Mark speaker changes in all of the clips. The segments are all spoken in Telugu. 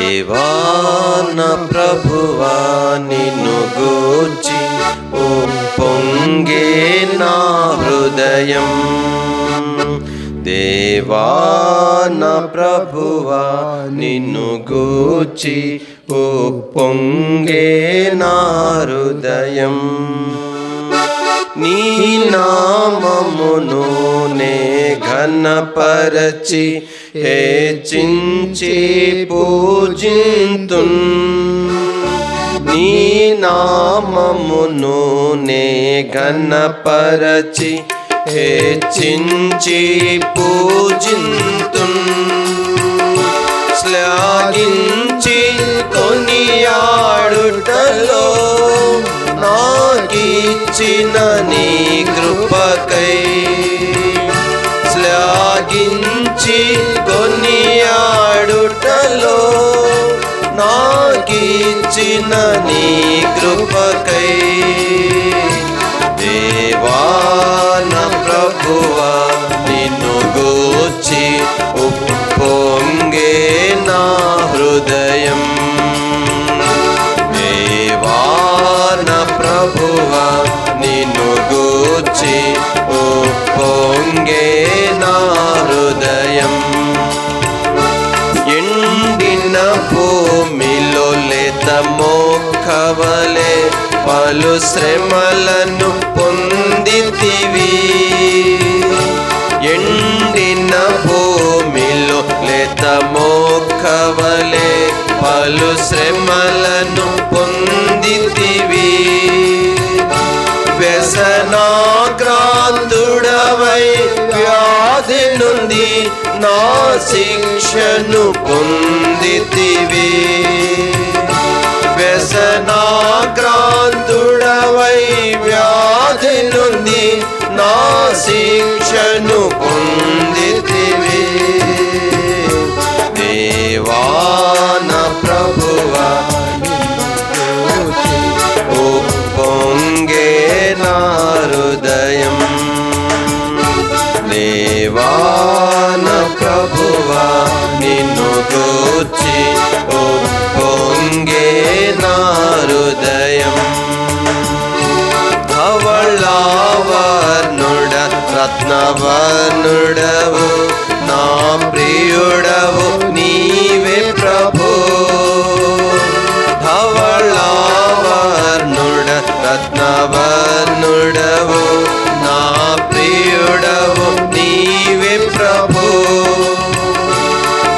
Speaker 1: దేవాన ప్రభువా నిన్ను గూర్చి ఓ పొంగే నా హృదయం. దేవాన ప్రభువా నిన్ను గూర్చి ఓ పొంగే నా హృదయం. నీ నామమును నే ఘనపరచి హెచ్చించి పూజింతున్. నీ నామమును నే ఘనపరచి చించి పూజింతున్. శ్లాఘించి శ్లాఘించి కొనియాడుటలో నాకిచ్చిన నీ కృపకై. దేవాన ప్రభువా నిన్ను గూర్చి ఉప్పొంగే నా హృదయం. దేవాన ప్రభువా నిన్ను గూర్చి ఉప్పొంగే లేత మోఖవలే పలు శ్రమలను పొందితివి. ఎండిన భూమిలో లేత కవలే పలు శ్రమలను పొందితివి. వ్యసనాగ్రాంతుడవై వ్యాధి నుండి నా శిక్షను పొందితివి. నా శిక్షను పొందితివి దేవాన ప్రభువ ఓ పొంగే నా హృదయం. దేవాన ప్రభువా నిన్ను గోచి రత్నవర్ణుడవు నా ప్రియుడవు నీవే ప్రభు. ధవళావర్ణుడ రత్నవర్ణుడవు నా ప్రియుడవు నీవే ప్రభు.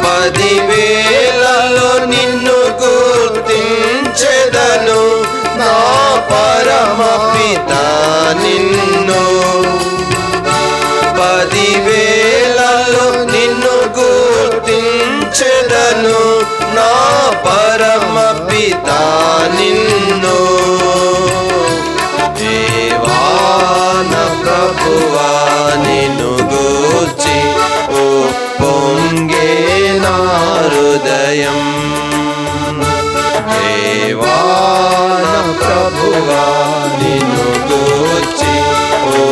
Speaker 1: పదివేలలో నిన్ను గుర్తించెదను నా పరమ పిత నిన్ను. నిన్ను నా పరమ పిత నిన్ను. దేవాన ప్రభువా నిన్ను గూర్చి ఓ పొంగే నా హృదయం. దేవాన ప్రభువా నిన్ను గూర్చి ఓ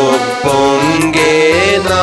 Speaker 1: పొంగే నా